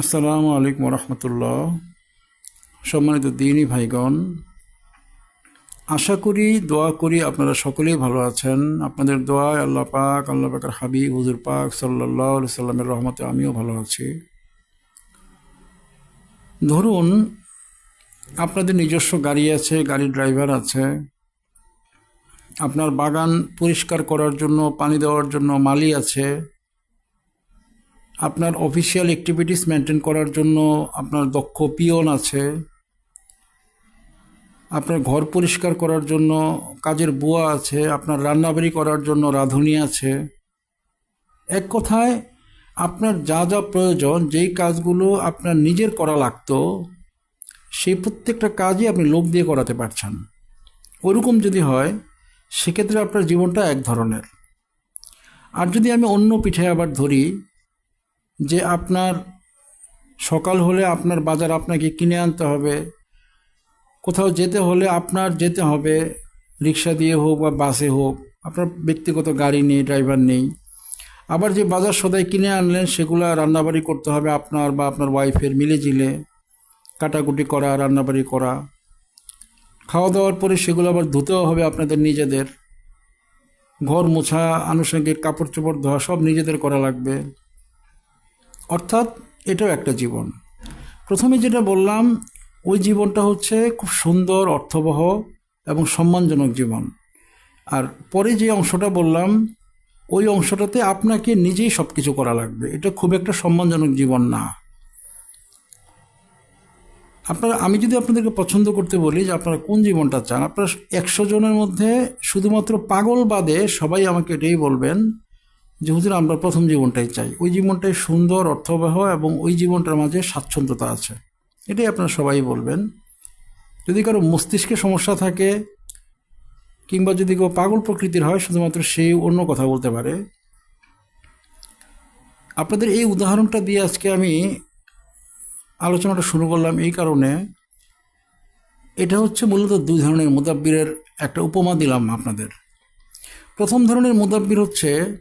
আসসালামু আলাইকুম রহমতুল্লাহ সম্মানিত দিনী ভাইগণ, আশা করি, দোয়া করি আপনারা সকলেই ভালো আছেন। আপনাদের দোয়া আল্লাহ পাক, আল্লাহ পাকের হাবিব, হুজুর পাক সাল্লাহ সাল্লামের রহমতে আমিও ভালো আছি। ধরুন, আপনাদের নিজস্ব গাড়ি আছে, গাড়ির ড্রাইভার আছে। আপনার বাগান পরিষ্কার করার জন্য, পানি দেওয়ার জন্য মালি আছে। আপনার অফিসিয়াল অ্যাক্টিভিটিস মেনটেন করার জন্য আপনার দক্ষ পিয়ন আছে। আপনার ঘর পরিষ্কার করার জন্য কাজের বুয়া আছে, আপনার রান্নাবাড়ি করার জন্য রাঁধুনি আছে। এক কথায়, আপনার যা যা প্রয়োজন, যেই কাজগুলো আপনার নিজের করা লাগতো, সেই প্রত্যেকটা কাজই আপনি লোক দিয়ে করাতে পারছেন। ওরকম যদি হয়, সেক্ষেত্রে আপনার জীবনটা এক ধরনের। আর যদি আমি অন্য পিঠে আবার ধরি যে আপনার সকাল হলে আপনার বাজার আপনাকে কিনে আনতে হবে, কোথাও যেতে হলে আপনার যেতে হবে, রিক্সা দিয়ে হোক বা বাসে হোক, আপনার ব্যক্তিগত গাড়ি নেই, ড্রাইভার নেই। আবার যে বাজার সদাই কিনে আনলেন, সেগুলো রান্নাবাড়ি করতে হবে আপনার বা আপনার ওয়াইফের মিলে জিলে কাটাকুটি করা, রান্নাবাড়ি করা। খাওয়া দাওয়ার পরে সেগুলো আবার ধুতেও হবে আপনাদের নিজেদের। ঘর মোছা, আনুষঙ্গিক কাপড় চোপড় ধোয়া সব নিজেদের করা লাগবে। অর্থাৎ এটাও একটা জীবন। প্রথমে যেটা বললাম, ওই জীবনটা হচ্ছে খুব সুন্দর, অর্থবহ এবং সম্মানজনক জীবন। আর পরে যে অংশটা বললাম, ওই অংশটাতে আপনাকে নিজেই সব কিছু করা লাগবে। এটা খুব একটা সম্মানজনক জীবন না। আপনারা, আমি যদি আপনাদেরকে পছন্দ করতে বলি যে আপনারা কোন জীবনটা চান, আপনারা একশো জনের মধ্যে শুধুমাত্র পাগল বাদে সবাই আমাকে এটাই বলবেন যে, হুজুর, আমরা প্রথম জীবনটাই চাই। ওই জীবনটাই সুন্দর, অর্থবহ এবং ওই জীবনটার মাঝে স্বাচ্ছন্দ্যতা আছে। এটাই আপনারা সবাই বলবেন। যদি কারও মস্তিষ্কে সমস্যা থাকে কিংবা যদি কেউ পাগল প্রকৃতির হয়, শুধুমাত্র সেই অন্য কথা বলতে পারে। আপনাদের এই উদাহরণটা দিয়ে আজকে আমি আলোচনাটা শুরু করলাম এই কারণে। এটা হচ্ছে মূলত দুই ধরনের মুদাব্বিরের একটা উপমা দিলাম আপনাদের। প্রথম ধরনের মুদাব্বির হচ্ছে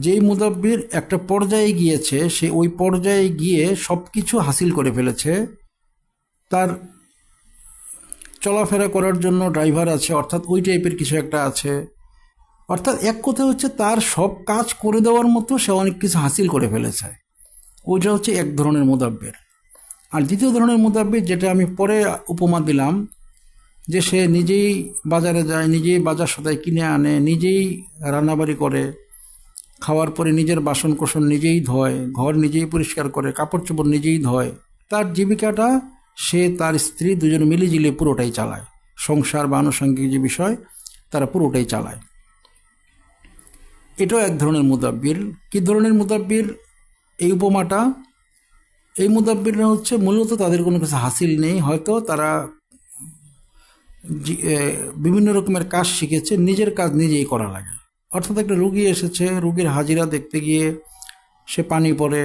যেই মুদাব্বির একটা পর্যায়ে গিয়েছে, সে ওই পর্যায়ে গিয়ে সব কিছু হাসিল করে ফেলেছে। তার চলাফেরা করার জন্য ড্রাইভার আছে, অর্থাৎ ওই টাইপের কিছু একটা আছে। অর্থাৎ এক কথা হচ্ছে, তার সব কাজ করে দেওয়ার মতো সে অনেক কিছু হাসিল করে ফেলেছে। ওইটা হচ্ছে এক ধরনের মুদাব্বের। আর দ্বিতীয় ধরনের মুদাব্বির, যেটা আমি পরে উপমা দিলাম, যে সে নিজেই বাজারে যায়, নিজেই বাজার সদায় কিনে আনে, নিজেই রান্নাবাড়ি করে খাওয়ার পরে নিজের বাসন কোসন নিজেই ধোয়, ঘর নিজেই পরিষ্কার করে কাপড় চোপড় নিজেই ধোয়। তার জীবিকাটা সে, তার স্ত্রী দুজনে মিলিজিলে পুরোটাই চালায়। সংসার বা আনুষঙ্গিক যে বিষয়, তারা পুরোটাই চালায়। এটাও এক ধরনের মুদাব্বির। কী ধরনের মুদাব্বির? এই উপমাটা, এই মুদাব্বিররা হচ্ছে মূলত তাদের কোনো কিছু হাসিল নেই। হয়তো তারা বিভিন্ন রকমের কাজ শিখেছে, নিজের কাজ নিজেই করা লাগে। অর্থাৎ একটা রুগী এসেছে, রুগীর হাজিরা দেখতে গিয়ে সে পানি পড়ে।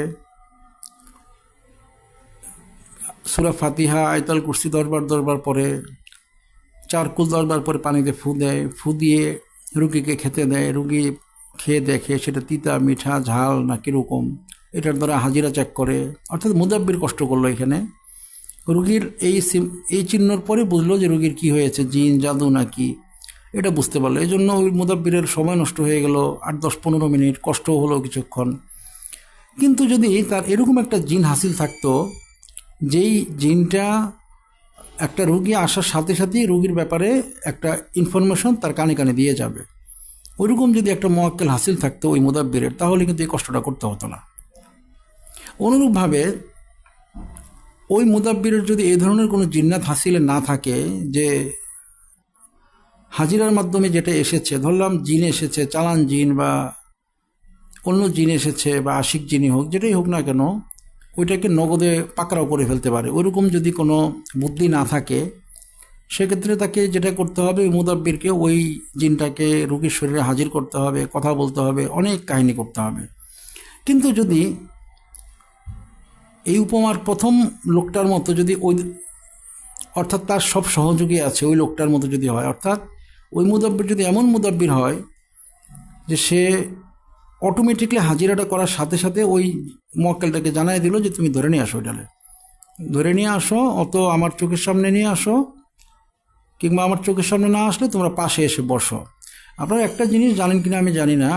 সুরা ফাতিহা, আয়তাল কুর্সি দরবার দরবার পরে, চারকুল দরবার পরে পানিতে ফু দেয়, ফু দিয়ে রুগীকে খেতে দেয়। রুগী খেয়ে দেখে সেটা তিতা, মিঠা, ঝাল না কীরকম এটার দ্বারা হাজিরা চেক করে। অর্থাৎ মুদাব্বির কষ্ট করল এখানে। রুগীর এই এই চিহ্নর পরে বুঝলো যে রুগীর কি হয়েছে, জিন, জাদু নাকি এটা বুঝতে পারল। এই জন্য ওই মুদাব্বিরের সময় নষ্ট হয়ে গেল, আট, দশ, পনেরো মিনিট কষ্টও হলো কিছুক্ষণ। কিন্তু যদি তার এরকম একটা জিন হাসিল থাকতো, যেই জিনটা একটা রুগী আসার সাথে সাথেই রুগীর ব্যাপারে একটা ইনফরমেশন তার কানে কানে দিয়ে যাবে। ওইরকম যদি একটা মোয়াক্কেল হাসিল থাকতো ওই মুদাব্বিরের, তাহলে কিন্তু এই কষ্টটা করতে হতো না। অনুরূপভাবে ওই মুদাব্বিরের যদি এই ধরনের কোনো জিন্নাত হাসিলে না থাকে, যে হাজিরার মাধ্যমে যেটা এসেছে, ধরলাম জিন এসেছে, চালান জিন বা অন্য জিন এসেছে বা আশিক জিনই হোক, যেটাই হোক না কেন, ওইটাকে নগদে পাকড়াও করে ফেলতে পারে। ওইরকম যদি কোনো বুদ্ধি না থাকে, সেক্ষেত্রে তাকে যেটা করতে হবে মুদাব্বিরকে ওই জিনটাকে রুগীর শরীরে হাজির করতে হবে, কথা বলতে হবে, অনেক কাহিনী করতে হবে। কিন্তু যদি এই উপমার প্রথম লোকটার মতো যদি ওই, অর্থাৎ তার সব সহযোগী আছে, ওই লোকটার মতো যদি হয়, অর্থাৎ ওই মুদাব্বির যদি এমন মুদাব্বির হয় যে সে অটোমেটিকলি হাজিরাটা করার সাথে সাথে ওই মক্কেলটাকে জানাই দিল যে তুমি ধরে নিয়ে আসো এটালে ধরে নিয়ে আসো, অত আমার চোখের সামনে নিয়ে আসো, কিংবা আমার চোখের সামনে না আসলে তোমরা পাশে এসে বসো। আপনারা একটা জিনিস জানেন কিনা আমি জানি না।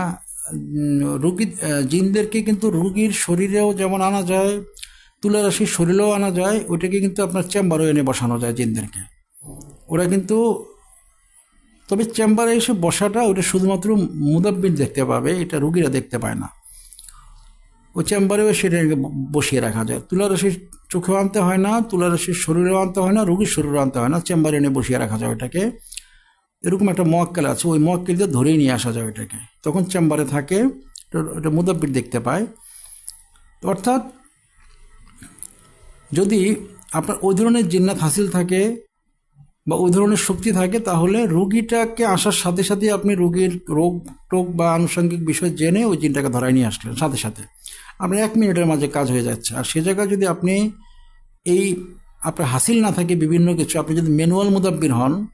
রুগী জিনদেরকে কিন্তু রুগীর শরীরেও যেমন আনা যায়, তুলারাশির শরীরেও আনা যায়, ওইটাকে কিন্তু আপনার চেম্বারও এনে বসানো যায় জিনদেরকে। ওরা কিন্তু তবে চেম্বারে এসে বসাটা ওটা শুধুমাত্র মুদাব্বির দেখতে পাবে, এটা রুগীরা দেখতে পায় না। ওই চেম্বারেও সেটাকে বসিয়ে রাখা যায়। তুলারসির চোখেও আনতে হয় না তুলারসির শরীরেও আনতে হয় না, রুগীর শরীরেও আনতে হয় না, চেম্বারে এনে বসিয়ে রাখা যায় ওটাকে। এরকম একটা মক্কেল আছে, ওই মক্কেল দিয়ে ধরেই নিয়ে আসা যায় ওটাকে। তখন চেম্বারে থাকে ওটা মুদাব্বির দেখতে পায়। অর্থাৎ যদি আপনার ওই ধরনের জিন্নাত হাসিল থাকে বা ওই ধরনের শক্তি থাকে, তাহলে রুগীটাকে আসার সাথে সাথে আপনি রুগীর রোগ টোগ বা আনুষঙ্গিক বিষয় জেনে ওই জিনটাকে ধরায় নিয়ে আসলেন। সাথে সাথে আপনার এক মিনিটের মাঝে কাজ হয়ে যাচ্ছে। আর সে জায়গায় যদি আপনি এই আপনার হাসিল না থাকে বিভিন্ন কিছু, আপনি যদি ম্যানুয়াল মুদাব্বির হন,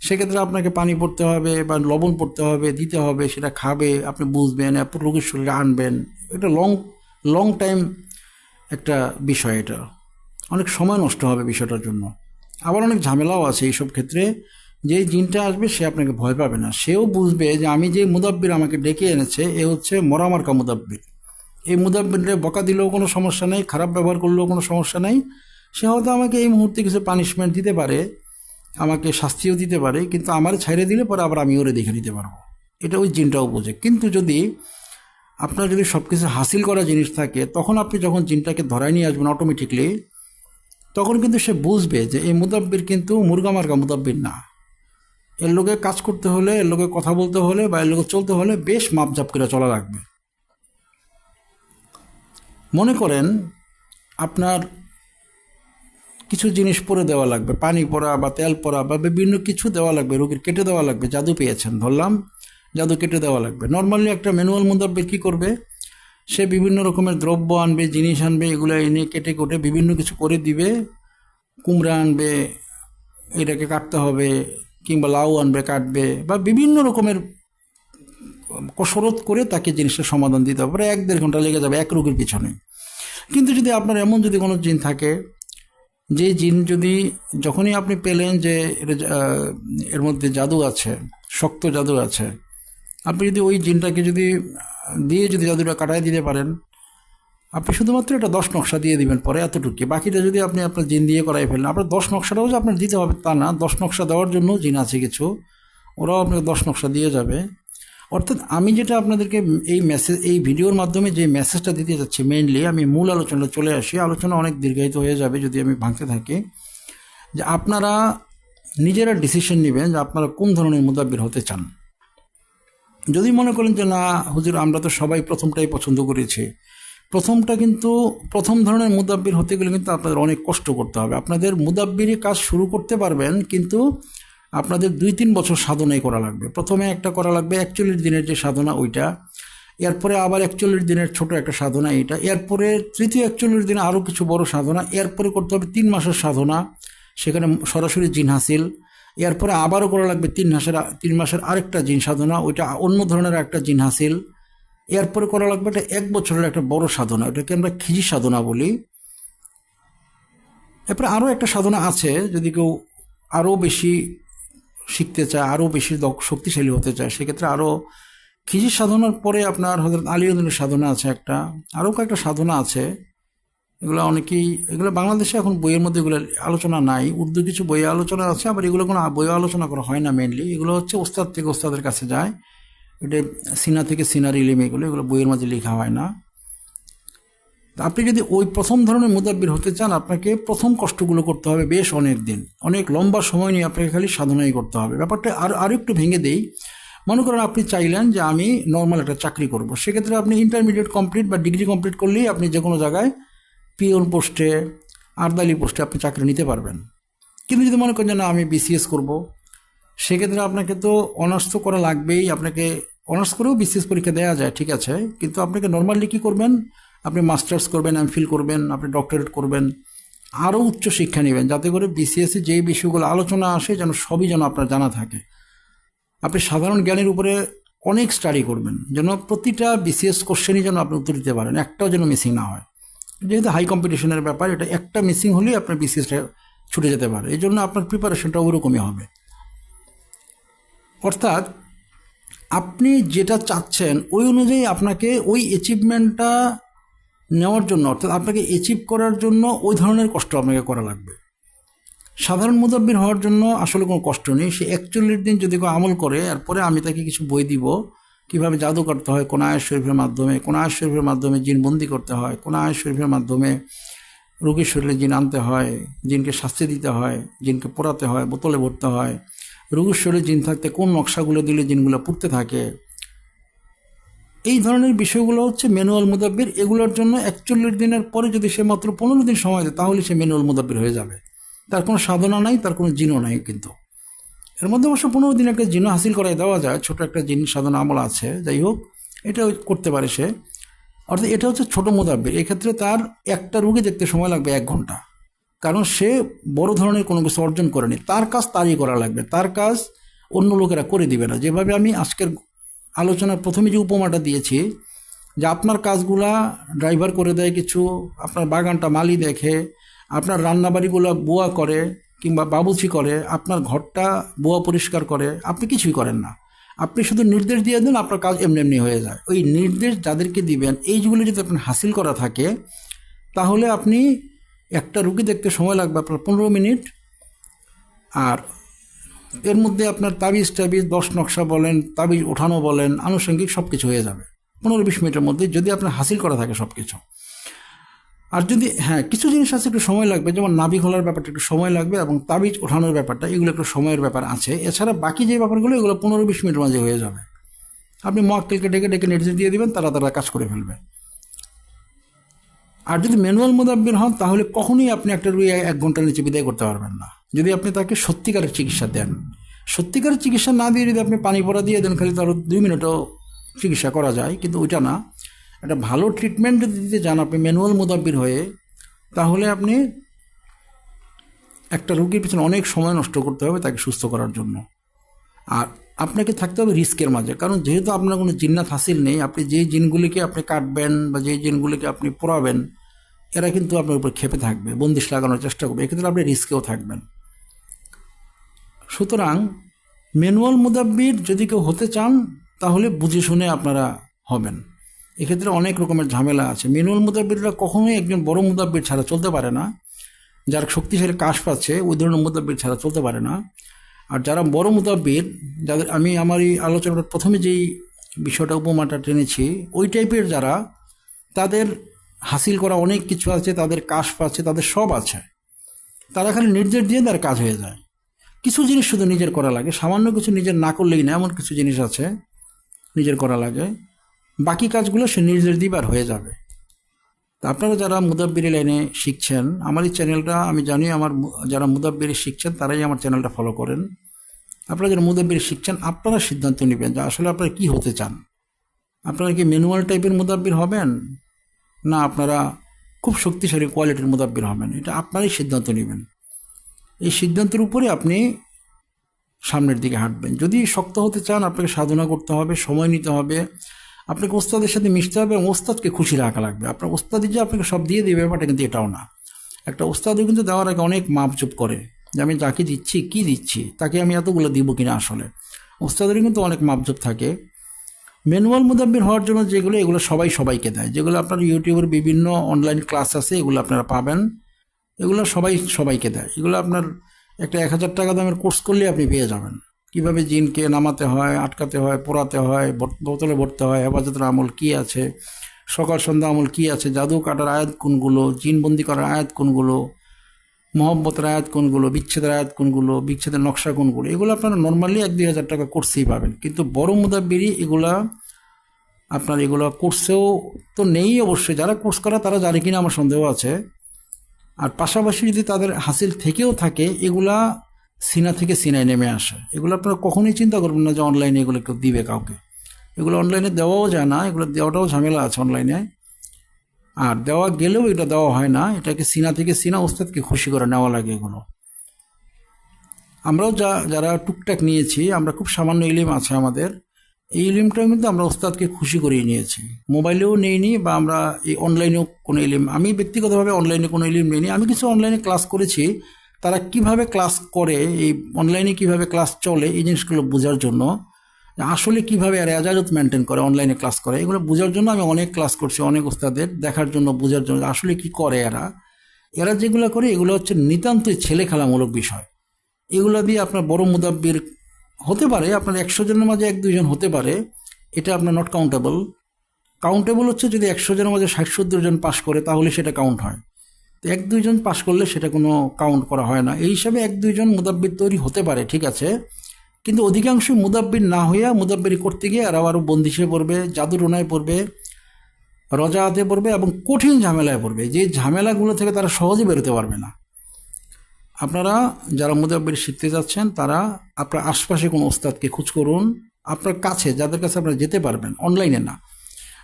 সেক্ষেত্রে আপনাকে পানি পড়তে হবে বা লবণ পড়তে হবে, দিতে হবে, সেটা খাবে, আপনি বুঝবেন রোগীর শরীরে আনবেন। এটা লং লং টাইম একটা বিষয় এটা। অনেক সময় নষ্ট হবে বিষয়টার জন্য। আবার অনেক ঝামেলাও আছে এইসব ক্ষেত্রে। যে জিনটা আসবে সে আপনাকে ভয় পাবে না। সেও বুঝবে যে আমি যে মুদাব্বির আমাকে ডেকে এনেছে, এ হচ্ছে মরামার্কা মুদাব্বির। এই মুদাব্বিরে বকা দিলেও কোনো সমস্যা নেই, খারাপ ব্যবহার করলেও কোনো সমস্যা নেই। সে হয়তো আমাকে এই মুহূর্তে কিছু পানিশমেন্ট দিতে পারে, আমাকে শাস্তিও দিতে পারে, কিন্তু আমার ছাইড়ে দিলে পরে আবার আমি ওরে দেখে নিতে পারব। এটা ওই জিনটাও বোঝে। কিন্তু যদি আপনার যদি সব কিছু হাসিল করা জিনিস থাকে, তখন আপনি যখন জিনটাকে ধরায় নিয়ে আসবেন অটোমেটিকলি তখন কিন্তু সে বুঝবে যে এই মুদাব্বির কিন্তু মুরগামার্গা মুদাব্বির না। এর লোকে কাজ করতে হলে, এর লোকে কথা বলতে হলে বা এর লোকে চলতে হলে বেশ মাপজাপ করে চলা লাগবে। মনে করেন আপনার কিছু জিনিস পরে দেওয়া লাগবে, পানি পরা বা তেল পরা বা বিভিন্ন কিছু দেওয়া লাগবে, রোগীর কেটে দেওয়া লাগবে, জাদু পেয়েছেন, ধরলাম, জাদু কেটে দেওয়া লাগবে। নর্মালি একটা ম্যানুয়াল মুদাব্বির কী করবে? সে বিভিন্ন রকমের দ্রব্য আনবে, জিনিস আনবে, এগুলো এনে কেটে কুটে বিভিন্ন কিছু করে দিবে। কুমড়া আনবে, এটাকে কাটতে হবে, কিংবা লাউ আনবে, কাটবে, বা বিভিন্ন রকমের কসরত করে তাকে জিনিসটা সমাধান দিতে হবে। এক দেড় ঘণ্টা লেগে যাবে, এক রোগীর পিছনে। কিন্তু যদি আপনার এমন যদি কোনো জিন থাকে, যে জিন যদি যখনই আপনি পেলেন যে এর মধ্যে জাদু আছে, শক্ত জাদু আছে আপনি যদি ওই জিনটাকে যদি, দিয়ে যদি জাদুটা কাটায় দিতে পারেন, আপনি শুধুমাত্র এটা দশ নকশা দিয়ে দিবেন পরে এতটুকু। বাকিটা যদি আপনি আপনার জিন দিয়ে করাই ফেলেন, আপনার দশ নকশাটাও যে আপনার দিতে হবে তা না, দশ নকশা দেওয়ার জন্য জিন আছে কিছু, ওরাও আপনাকে দশ নকশা দিয়ে যাবে। অর্থাৎ আমি যেটা আপনাদেরকে এই মেসেজ এই ভিডিওর মাধ্যমে যে মেসেজটা দিতে যাচ্ছি মেইনলি আমি মূল আলোচনা চলে আসি। আলোচনা অনেক দীর্ঘায়িত হয়ে যাবে যদি আমি ভাঙতে থাকি। যে আপনারা নিজেরা ডিসিশন নেবেন যে আপনারা কোন ধরনের মুদাব্বির হতে চান। যদি মনে করেন যে না, হুজুর, আমরা তো সবাই প্রথমটাই পছন্দ করেছি, প্রথমটা কিন্তু প্রথম ধরনের মুদাব্বির হতে গেলে কিন্তু আপনাদের অনেক কষ্ট করতে হবে। আপনাদের মুদাব্বিরি কাজ শুরু করতে পারবেন, কিন্তু আপনাদের দুই তিন বছর সাধনাই করা লাগবে। প্রথমে একটা করা লাগবে একচল্লিশ দিনের যে সাধনা, ওইটা। এরপরে আবার একচল্লিশ দিনের ছোট একটা সাধনা, এইটা। এরপরে তৃতীয় একচল্লিশ দিনে আরও কিছু বড় সাধনা। এরপরে করতে হবে তিন মাসের সাধনা, সেখানে সরাসরি জিন হাসিল। এরপরে আবারও করা লাগবে তিন মাসের তিন মাসের আরেকটা জিন সাধনা, ওইটা অন্য ধরনের একটা জিন হাসিল। এরপরে করা লাগবে এটা এক বছরের একটা বড় সাধনা, এটাকে আমরা খিজি সাধনা বলি। এরপরে আরও একটা সাধনা আছে, যদি কেউ আরও বেশি শিখতে চায়, আরও বেশি শক্তিশালী হতে চায়, সেক্ষেত্রে আরও খিজির সাধনার পরে আপনার হজরত আলিউদ্দিনের সাধনা আছে একটা। আরও কয়েকটা সাধনা আছে। এগুলো অনেকেই, এগুলো বাংলাদেশে এখন বইয়ের মধ্যে এগুলো আলোচনা নাই। উর্দু কিছু বইয়ে আলোচনা আছে, আবার এগুলো কোনো বইয়ে আলোচনা করা হয় না মেনলি এগুলো হচ্ছে ওস্তাদ থেকে ওস্তাদের কাছে যায়। এটা সিনা থেকে সিনার ইলিম এগুলো এগুলো বইয়ের মাঝে লেখা হয় না। আপনি যদি ওই প্রথম ধরনের মুদাব্বির হতে চান, আপনাকে প্রথম কষ্টগুলো করতে হবে বেশ অনেক দিন। অনেক লম্বা সময় নিয়ে আপনাকে খালি সাধনাই করতে হবে। ব্যাপারটা আর আরও একটু ভেঙে দেই। মনে করেন আপনি চাইলেন যে আমি নর্মাল একটা চাকরি করব। সেক্ষেত্রে আপনি ইন্টারমিডিয়েট কমপ্লিট বা ডিগ্রি কমপ্লিট করলেই আপনি যে কোনো জায়গায় পিওন পোস্টে, আরদালি পোস্টে আপনি চাকরি নিতে পারবেন। কিন্তু যদি মনে করেন যে না, আমি বিসিএস করব, সেক্ষেত্রে আপনাকে তো অনার্স তো করা লাগবেই, আপনাকে অনার্স করেও বিসিএস পরীক্ষা দেওয়া যায়, ঠিক আছে? কিন্তু আপনাকে নর্মালি কী করবেন? আপনি মাস্টার্স করবেন এমফিল করবেন, আপনি ডক্টরেট করবেন, আরও উচ্চ শিক্ষা নেবেন, যাতে করে বিসিএসে যে বিষয়গুলো আলোচনা আসে যেন সবই যেন আপনার জানা থাকে। আপনি সাধারণ জ্ঞানের উপরে অনেক স্টাডি করবেন, যেন প্রতিটা বিসিএস কোশ্চেনই যেন আপনি উত্তর দিতে পারেন, একটাও যেন মিসিং না হয়। যেহেতু হাই কম্পিটিশনের ব্যাপার, এটা একটা মিসিং হলেই আপনার বিসিএসটা ছুটে যেতে পারে। এই জন্য আপনার প্রিপারেশনটা ওরকমই হবে। অর্থাৎ আপনি যেটা চাচ্ছেন, ওই অনুযায়ী আপনাকে ওই অ্যাচিভমেন্টটা নেওয়ার জন্য, অর্থাৎ আপনাকে অ্যাচিভ করার জন্য ওই ধরনের কষ্ট আপনাকে করা লাগবে। সাধারণ মুদাব্বির হওয়ার জন্য আসলে কোনো কষ্ট নেই। সে একচল্লিশ দিন যদি কেউ আমল করে, এরপরে আমি তাকে কিছু বই দিব কীভাবে জাদু করতে হয়, কোন আয়াস শরীফের মাধ্যমে, কোন আয়াস শরীফের মাধ্যমে জিনবন্দি করতে হয়, কোন আয়াস শরীফের মাধ্যমে রোগীর শরীরে জিন আনতে হয়, জিনকে শাস্তি দিতে হয়, জিনকে পোড়াতে হয়, বোতলে ভরতে হয়, রোগীর শরীরে জিন থাকতে কোন নকশাগুলো দিলে জিনগুলো পুড়তে থাকে? এই ধরনের বিষয়গুলো হচ্ছে ম্যানুয়াল মুদাব্বির। এগুলোর জন্য একচল্লিশ দিনের পরে যদি সে মাত্র পনেরো দিন সময় দেয়, তাহলে সে ম্যানুয়াল মুদাব্বির হয়ে যাবে। তার কোনো সাধনা নাই, তার কোনো জিনও নাই কিন্তু। এর মধ্যে অবশ্য পনেরো দিন একটা জিনও হাসিল করাই দেওয়া যায়, ছোট একটা জিন সাধনা আমল আছে, যাই হোক এটা করতে পারে সে। অর্থাৎ এটা হচ্ছে ছোট মোদাব্বির। এক্ষেত্রে তার একটা রুগী দেখতে সময় লাগবে এক ঘণ্টা। কারণ সে বড় ধরনের কোনো কিছু অর্জন করেনি। তার কাজ তারই করা লাগবে। তার কাজ অন্য লোকেরা করে দিবে না। যেভাবে আমি আজকের আলোচনার প্রথমে যে উপমাটা দিয়েছি, যে আপনার কাজগুলা ড্রাইভার করে দেয় কিছু, আপনার বাগানটা মালি দেখে, আপনার রান্নাবাড়িগুলো বুয়া করে কিংবা বাবুচি করে, আপনার ঘরটা বোয়া পরিষ্কার করে, আপনি কিছুই করেন না। আপনি শুধু নির্দেশ দিয়ে দেন, আপনার কাজ এমনি এমনি হয়ে যায়। ওই নির্দেশ যাদেরকে দিবেন এইগুলো যদি আপনার হাসিল করা থাকে, তাহলে আপনি একটা রুগী দেখতে সময় লাগবে আপনার পনেরো মিনিট। আর এর মধ্যে আপনার তাবিজ টাবিজ, দশ নকশা বলেন, তাবিজ ওঠানো বলেন, আনুষঙ্গিক সব কিছু হয়ে যাবে। পনেরো বিশ মিনিটের মধ্যে যদি আপনার হাসিল করা থাকে সব কিছু আর যদি হ্যাঁ কিছু জিনিস আছে, একটু সময় লাগবে, যেমন নাভি খোলার ব্যাপারটা একটু সময় লাগবে এবং তাবিজ ওঠানোর ব্যাপারটা, এগুলো একটু সময়ের ব্যাপার আছে। এছাড়া বাকি যে ব্যাপারগুলো, এগুলো পনেরো বিশ মিনিটের মাঝে হয়ে যাবে। আপনি মক্কেলকে ডেকে ডেকে নির্দেশ দিয়ে দেবেন, তারা তারা কাজ করে ফেলবে। আর যদি ম্যানুয়াল মোদাব্বির হন, তাহলে কখনোই আপনি একটা রুই এক ঘণ্টার নিচে বিদায় করতে পারবেন না। যদি আপনি তাকে সত্যিকারের চিকিৎসা দেন। সত্যিকারের চিকিৎসা না দিয়ে যদি আপনি পানি পড়া দিয়ে দেন, খালি তার দুই মিনিটও চিকিৎসা করা যায়, কিন্তু ওইটা না। একটা ভালো ট্রিটমেন্ট যদি দিতে চান আপনি ম্যানুয়াল মোদাব্বির হয়ে, তাহলে আপনি একটা রোগীর পিছনে অনেক সময় নষ্ট করতে হবে তাকে সুস্থ করার জন্য। আর আপনাকে থাকতে হবে রিস্কের মাঝে, কারণ যেহেতু আপনার কোনো জিন্নাত হাসিল নেই, আপনি যেই জিনগুলিকে আপনি কাটবেন বা যেই জিনগুলিকে আপনি পোড়াবেন, এরা কিন্তু আপনার উপর খেপে থাকবে, বন্দিশ লাগানোর চেষ্টা করবে, এক্ষেত্রে আপনি রিস্কেও থাকবেন। সুতরাং ম্যানুয়াল মুদাব্বির যদি কেউ হতে চান, তাহলে বুঝে শুনে আপনারা হবেন। এক্ষেত্রে অনেক রকমের ঝামেলা আছে। ম্যানুয়াল মুদাব্বিররা কখনোই একজন বড় মুদাব্বির ছাড়া চলতে পারে না। যার শক্তিশালী কাশ পাচ্ছে, ওই ধরনের মুদাব্বির ছাড়া চলতে পারে না। আর যারা বড় মুদাব্বির, যাদের আমি আমার এই আলোচনার প্রথমে যেই বিষয়টা উপমাটা টেনেছি, ওই টাইপের যারা, তাদের হাসিল করা অনেক কিছু আছে, তাদের কাশ পাচ্ছে, তাদের সব আছে। তারা খালি নির্দেশ দিয়ে তার কাজ হয়ে যায়। কিছু জিনিস শুধু নিজের করা লাগে, সামান্য কিছু নিজের না করলেই না এমন কিছু জিনিস আছে, নিজের করা লাগে। বাকি কাজগুলো সে নির্দেশ দিবার হয়ে যাবে। তা আপনারা যারা মুদাব্বিরি লাইনে শিখছেন, আমার এই চ্যানেলটা আমি জানি আমার যারা মুদাব্বিরি শিখছেন, তারাই আমার চ্যানেলটা ফলো করেন। আপনারা যারা মুদাব্বিরি শিখছেন, আপনারা সিদ্ধান্ত নেবেন যে আসলে আপনারা কি হতে চান। আপনারা কি ম্যানুয়াল টাইপের মুদাব্বির হবেন? না, আপনারা খুব শক্তিশালী কোয়ালিটির মুদাব্বির হবেন। এটা আপনারাই সিদ্ধান্ত নেবেন। এই সিদ্ধান্তের উপরে আপনি সামনের দিকে হাঁটবেন। যদি শক্ত হতে চান, আপনাকে সাধনা করতে হবে, সময় নিতে হবে। আপনাকে ওস্তাদের সাথে মিশতে হবে এবং ওস্তাদকে খুশি রাখা লাগবে। আপনার ওস্তাদি যে আপনাকে সব দিয়ে দেবে, ব্যাপারটা কিন্তু এটাও না। একটা ওস্তাদও কিন্তু দেওয়ার আগে অনেক মাপচুপ করে যে আমি যাকে দিচ্ছি, কি দিচ্ছি, তাকে আমি এতগুলো দিব কিনা আসলে। ওস্তাদেরও কিন্তু অনেক মাপজুপ থাকে। ম্যানুয়াল মুদাব্বির হওয়ার জন্য যেগুলো, এগুলো সবাই সবাইকে দেয়। যেগুলো আপনার ইউটিউবের বিভিন্ন অনলাইন ক্লাস আছে, এগুলো আপনারা পাবেন। এগুলো সবাই সবাইকে দেয়। এগুলো আপনার একটা এক হাজার টাকা দামের কোর্স করলে আপনি পেয়ে যাবেন। কীভাবে জিনকে নামাতে হয়, আটকাতে হয়, পোড়াতে হয় বত- বোতলে ভরতে হয়, হেফাজতের আমল কি আছে, সকাল সন্ধ্যা আমল কি আছে, জাদু কাটার আয়াত কোনগুলো, জিনবন্দি করার আয়াত কোনগুলো, মহব্বতের আয়াত কোনগুলো, বিচ্ছেদের আয়াত কোনগুলো, বিচ্ছেদের নকশা কোনগুলো, এগুলো আপনারা নর্মালি এক দুই হাজার টাকা কোর্সেই পাবেন। কিন্তু বড় মুদাব্বিরি এগুলা আপনার এগুলো কোর্সেও তো নেই অবশ্যই। যারা কোর্স করা তারা জানে কিনা আমার সন্দেহ আছে। আর পাশাপাশি যদি তাদের হাসিল থেকেও থাকে, এগুলা সিনা থেকে সিনায় নেমে আসে। এগুলো আপনারা কখনোই চিন্তা করবেন না যে অনলাইনে এগুলো কেউ দিবে কাউকে। এগুলো অনলাইনে দেওয়াও যায় না, এগুলো দেওয়াটাও ঝামেলা আছে অনলাইনে আর দেওয়া গেলেও এটা দেওয়া হয় না, এটাকে সিনা থেকে সিনা ওস্তাদকে খুশি করে নেওয়া লাগে এগুলো। আমরাও যা, যারা টুকটাক নিয়েছি, আমরা খুব সামান্য ইলিম আছে আমাদের। এই ইলিমটা কিন্তু আমরা ওস্তাদকে খুশি করিয়ে নিয়েছি। মোবাইলেও নেইনি বা আমরা এই অনলাইনেও কোনো ইলিম, আমি ব্যক্তিগতভাবে অনলাইনে কোনো ইলিম নেইনি, আমি কিছু অনলাইনে ক্লাস করেছি। তারা কীভাবে ক্লাস করে, এই অনলাইনে কীভাবে ক্লাস চলে, এই জিনিসগুলো বোঝার জন্য, আসলে কীভাবে এজাজত মেনটেন করে অনলাইনে ক্লাস করে, এগুলো বোঝার জন্য আমি অনেক ক্লাস করছি, অনেক ওস্তাদের দেখার জন্য, বোঝার জন্য, আসলে কি করে এরা? এরা যেগুলো করে, এগুলো হচ্ছে নিতান্তই ছেলে খেলামূলক বিষয়। এগুলো দিয়ে আপনার বড় মুদাব্বির হতে পারে, আপনার একশো জনের মাঝে এক দুইজন হতে পারে, এটা আপনার নট কাউন্টেবল কাউন্টেবল হচ্ছে যদি একশো জনের মাঝে ষাট সত্তর জন পাস করে, তাহলে সেটা কাউন্ট হয়। তো এক দুইজন পাস করলে সেটা কোনো কাউন্ট করা হয় না। এই হিসাবে এক দুইজন মুদাব্বির তৈরি হতে পারে, ঠিক আছে। কিন্তু অধিকাংশ মুদাব্বির না হইয়া মুদাব্বিরি করতে গিয়ে এরা আরও বন্দিশে পড়বে জাদুটোনায় পড়বে, রজাতে পড়বে এবং কঠিন ঝামেলায় পড়বে। যে ঝামেলাগুলো থেকে তারা সহজে বেরোতে পারবে না। আপনারা যারা মুদাব্বির শিখতে যাচ্ছেন, তারা আপনার আশপাশে কোনো ওস্তাদকে খোঁজ করুন। আপনার কাছে, যাদের কাছে আপনারা যেতে পারবেন অনলাইনে না।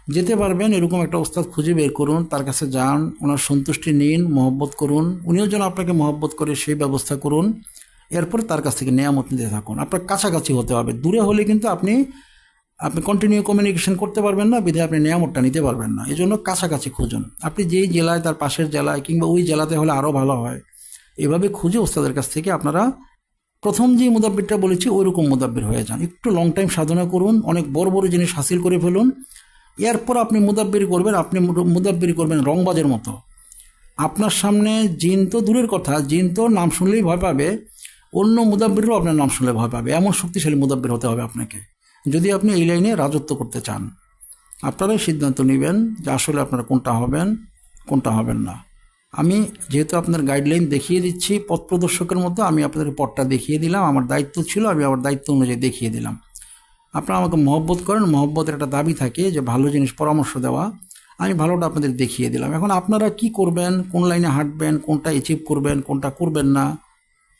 যেতে পারবেন, এরকম একটা ওস্তাদ খুঁজে বের করুন, তার কাছে যান, ওনার সন্তুষ্টি নিন, মহব্বত করুন, উনিও যেন আপনাকে মহব্বত করে সেই ব্যবস্থা করুন, এরপর তার কাছ থেকে নেয়ামত নিতে থাকুন। আপনার কাছাকাছি হতে হবে, দূরে হলে কিন্তু আপনি আপনি কন্টিনিউ কমিউনিকেশন করতে পারবেন না বিধে আপনি নিয়ামতটা নিতে পারবেন না। এজন্য জন্য কাছাকাছি খুঁজুন। আপনি যেই জেলায়, তার পাশের জেলায় কিংবা ওই জেলাতে হলে আরও ভালো হয়। এভাবে খুঁজে ওস্তাদের কাছ থেকে আপনারা প্রথম যে মুদাব্বিরটা বলেছি ওই রকম মুদাব্বির হয়ে যান। একটু লং টাইম সাধনা করুন, অনেক বড় বড় জিনিস হাসিল করে ফেলুন এরপর আপনি মুদাব্বিরি করবেন, আপনি মুদাব্বিরি করবেন রংবাজের মতো। আপনার সামনে জিন তো দূরের কথা, জিন তো নাম শুনলেই ভয় পাবে, অন্য মুদাব্বিরও আপনার নাম শুনলে ভয় পাবে। এমন শক্তিশালী মুদাব্বির হতে হবে আপনাকে। যদি আপনি এই লাইনে রাজত্ব করতে চান আপনারাই সিদ্ধান্ত নেবেন যে আসলে আপনারা কোনটা হবেন কোনটা হবেন না। আমি যেহেতু আপনার গাইডলাইন দেখিয়ে দিচ্ছি, পথ প্রদর্শকের মতো আমি আপনাদের পথটা দেখিয়ে দিলাম, আমার দায়িত্ব ছিল, আমি আমার দায়িত্ব অনুযায়ী দেখিয়ে দিলাম। আপনারা আমাকে মহব্বত করেন, মহব্বতের একটা দাবি থাকে যে ভালো জিনিস পরামর্শ দেওয়া। আমি ভালোটা আপনাদের দেখিয়ে দিলাম। এখন আপনারা কি করবেন, কোন লাইনে হাঁটবেন, কোনটা অ্যাচিভ করবেন, কোনটা করবেন না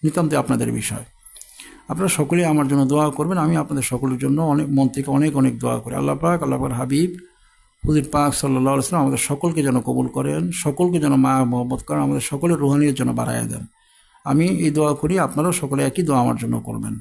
নিতান্তই আপনাদের বিষয়। আপনারা সকলেই আমার জন্য দোয়া করবেন, আমি আপনাদের সকলের জন্য অনেক, মন থেকে অনেক অনেক দোয়া করি। আল্লাহ পাক আল্লাহ পাক হাবিব হুদির পাক সাল্লাহ আসলাম আমাদের সকলকে যেন কবুল করেন, সকলকে যেন মা মহব্বত করেন, আমাদের সকলের রুহানির জন্য বাড়াইয়া দেন। আমি এই দোয়া করি, আপনারাও সকলে একই দোয়া আমার জন্য করবেন।